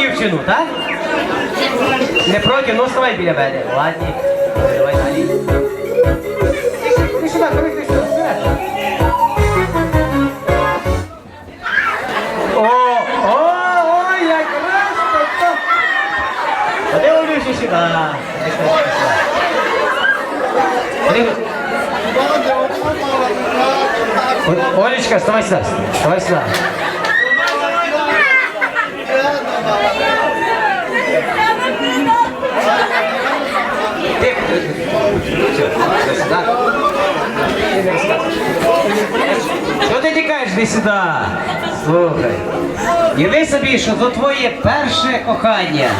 дівчину, так? Не проти, ну вставай біля мене. Ладні. Давай далі. Ти ти. О, о, ой, якраз то. А де Олюша сюди? Олечка, вставай сюда. Вставай сюда. Іди сюди? Слухай. Уяви собі, що то твоє перше кохання.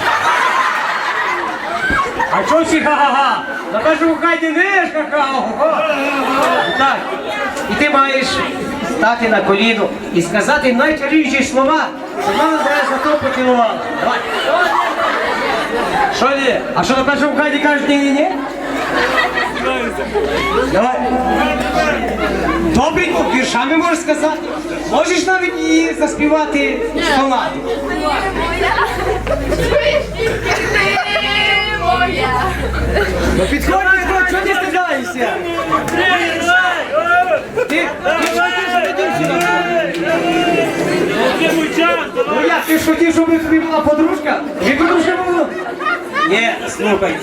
А чого всі ха-ха-ха? На першому коханні не ж. Так. І ти маєш стати на коліно і сказати найчарівніші слова, що вона тебе за то поцілувала. Що ні? А що на першому коханні кажуть ні-ні-ні? Давай. Віршами можеш сказати. Можеш навіть її заспівати сонати. Ну підходь, підходь, чого ти стидаєшся? Ти, ти хотів, щоб дівчина. Ну як, ти ж хотів, щоб тобі була подружка? Чи подружка була? Ні, слухай.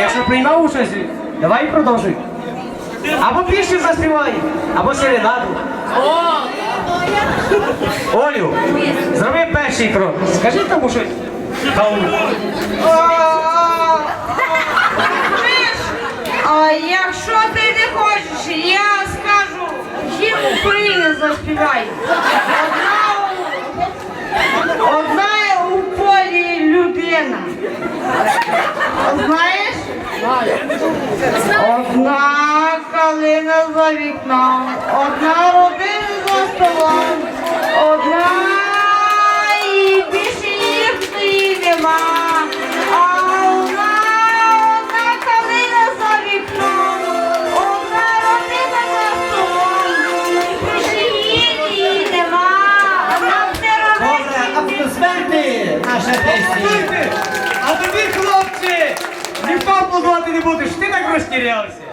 Якщо приймав участь, давай продовжуй. Або пісню заспівай, або серенаду. Олю, зроби перший крок. Скажи тому щось. А якщо ти не хочеш, я скажу, їм України заспівай. Одна, одна у полі людина. Знаєш? Одна калина за вікном, одна родина за столом, одна і більше ніхто нема. А одна, одна калина за вікном, одна родина за столом, більше її нема. Нам не робити. аплодисменти, наша песня. А тобі, хлопці, ніхто аплодувати не будеш, ти так розтірявся.